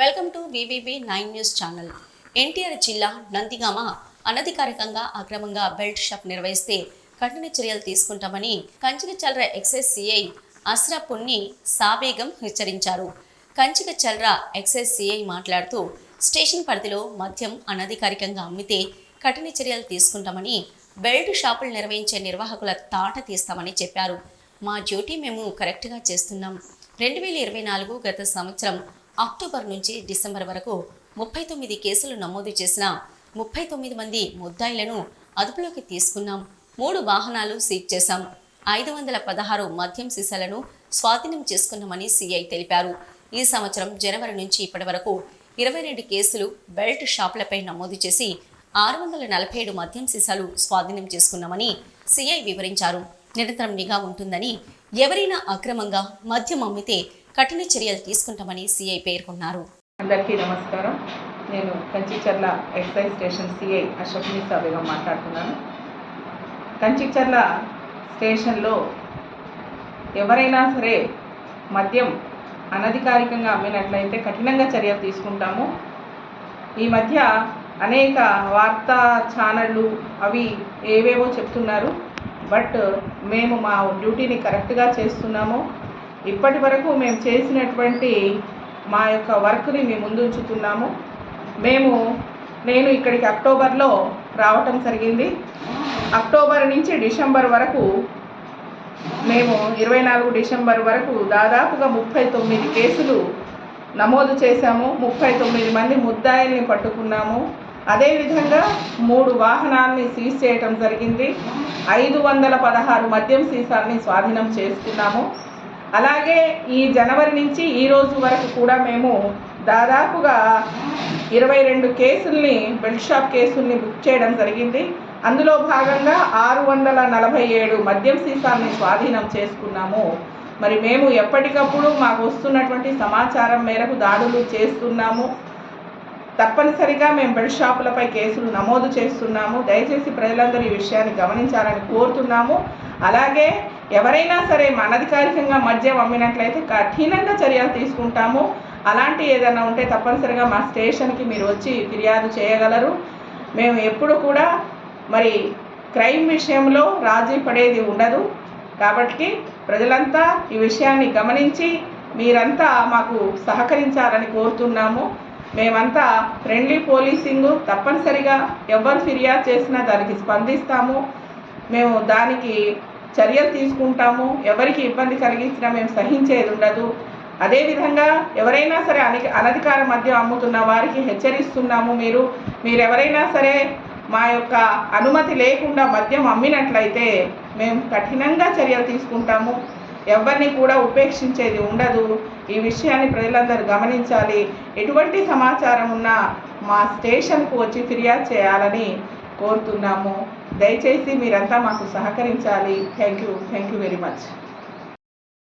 Welcome to VVB nine news channel. NTR జిల్లా నందిగామ అనధికారికంగా అక్రమంగా బెల్ట్ షాప్ నిర్వహిస్తే కఠిన చర్యలు తీసుకుంటామని కంచికచల్ర ఎక్సైజ్ సిఐ అస్రాపుణ్ణి సాబేగం హెచ్చరించారు. కంచికచల్ర ఎక్సైజ్ సిఐ మాట్లాడుతూ స్టేషన్ పరిధిలో మద్యం అనధికారికంగా అమ్మితే కఠిన చర్యలు తీసుకుంటామని బెల్ట్ షాపులు నిర్వహించే నిర్వాహకుల తాట తీస్తామని చెప్పారు. మా డ్యూటీ మేము కరెక్ట్గా చేస్తున్నాం. రెండు వేల ఇరవై నాలుగు గత సంవత్సరం అక్టోబర్ నుంచి డిసెంబర్ వరకు ముప్పై తొమ్మిది కేసులు నమోదు చేసిన ముప్పై తొమ్మిది మంది ముద్దాయిలను అదుపులోకి తీసుకున్నాం. మూడు వాహనాలు సీజ్ చేశాం. ఐదు వందల పదహారు మద్యం సీసాలను స్వాధీనం చేసుకున్నామని సిఐ తెలిపారు. ఈ సంవత్సరం జనవరి నుంచి ఇప్పటి వరకు ఇరవై రెండు కేసులు బెల్ట్ షాపులపై నమోదు చేసి ఆరు వందల నలభై ఏడు మద్యం సీసాలు స్వాధీనం చేసుకున్నామని సిఐ వివరించారు. నిరంతరం నిఘా ఉంటుందని ఎవరైనా అక్రమంగా మద్యం అమ్మితే కఠిన చర్యలు తీసుకుంటామని సిఐ పేర్కొన్నారు. అందరికీ నమస్కారం. నేను కంచిచర్ల ఎక్సైజ్ స్టేషన్ సిఐ అశోక్ని సాబేగా మాట్లాడుతున్నాను. కంచిచర్ల స్టేషన్లో ఎవరైనా సరే మద్యం అనధికారికంగా అమ్మినట్లయితే కఠినంగా చర్యలు తీసుకుంటాము. ఈ మధ్య అనేక వార్తా ఛానళ్ళు అవి ఏవేవో చెప్తున్నారు. బట్ మేము మా డ్యూటీని కరెక్ట్గా చేస్తున్నాము. ఇప్పటి వరకు మేము చేసినటువంటి మా యొక్క వర్క్ని మేము ముందు ఉంచుతున్నాము మేము నేను ఇక్కడికి అక్టోబర్లో రావటం జరిగింది. అక్టోబర్ నుంచి డిసెంబర్ వరకు మేము ఇరవై నాలుగు డిసెంబర్ వరకు దాదాపుగా ముప్పై తొమ్మిది కేసులు నమోదు చేశాము. ముప్పై తొమ్మిది మంది ముద్దాయిల్ని పట్టుకున్నాము. అదేవిధంగా మూడు వాహనాల్ని సీజ్ చేయటం జరిగింది. ఐదు వందల పదహారు మద్యం సీసాల్ని స్వాధీనం చేసుకున్నాము. అలాగే ఈ జనవరి నుంచి ఈ రోజు వరకు కూడా మేము దాదాపుగా ఇరవై రెండు కేసుల్ని బెల్ట్ షాప్ కేసుల్ని బుక్ చేయడం జరిగింది. అందులో భాగంగా ఆరు వందల నలభై ఏడు మద్యం సీసాల్ని స్వాధీనం చేసుకున్నాము. మరి మేము ఎప్పటికప్పుడు మాకు వస్తున్నటువంటి సమాచారం మేరకు దాడులు చేస్తున్నాము. తప్పనిసరిగా మేము బెల్ట్ షాపులపై కేసులు నమోదు చేస్తున్నాము. దయచేసి ప్రజలందరూ ఈ విషయాన్ని గమనించాలని కోరుతున్నాము. అలాగే ఎవరైనా సరే అనధికారికంగా మద్యం అమ్మినట్లయితే కఠినంగా చర్యలు తీసుకుంటాము. అలాంటి ఏదైనా ఉంటే తప్పనిసరిగా మా స్టేషన్కి మీరు వచ్చి ఫిర్యాదు చేయగలరు. మేము ఎప్పుడు కూడా మరి క్రైమ్ విషయంలో రాజీ పడేది ఉండదు. కాబట్టి ప్రజలంతా ఈ విషయాన్ని గమనించి మీరంతా మాకు సహకరించాలని కోరుతున్నాము. మేమంతా ఫ్రెండ్లీ పోలీసింగ్ తప్పనిసరిగా ఎవరు ఫిర్యాదు చేసినా దానికి స్పందిస్తాము. మేము దానికి చర్యలు తీసుకుంటాము. ఎవరికి ఇబ్బంది కలిగించినా మేము సహించేది ఉండదు. అదేవిధంగా ఎవరైనా సరే అని అనధికార మద్యం అమ్ముతున్న వారికి హెచ్చరిస్తున్నాము మీరు. మీరు ఎవరైనా సరే మా యొక్క అనుమతి లేకుండా మద్యం అమ్మినట్లయితే మేము కఠినంగా చర్యలు తీసుకుంటాము. ఎవరిని కూడా ఉపేక్షించేది ఉండదు. ఈ విషయాన్ని ప్రజలందరూ గమనించాలి. ఎటువంటి సమాచారం ఉన్నా మా స్టేషన్కు వచ్చి ఫిర్యాదు చేయాలని కోరుతున్నాము. దయచేసి మీరంతా మాకు సహకరించాలి. Thank you thank you very much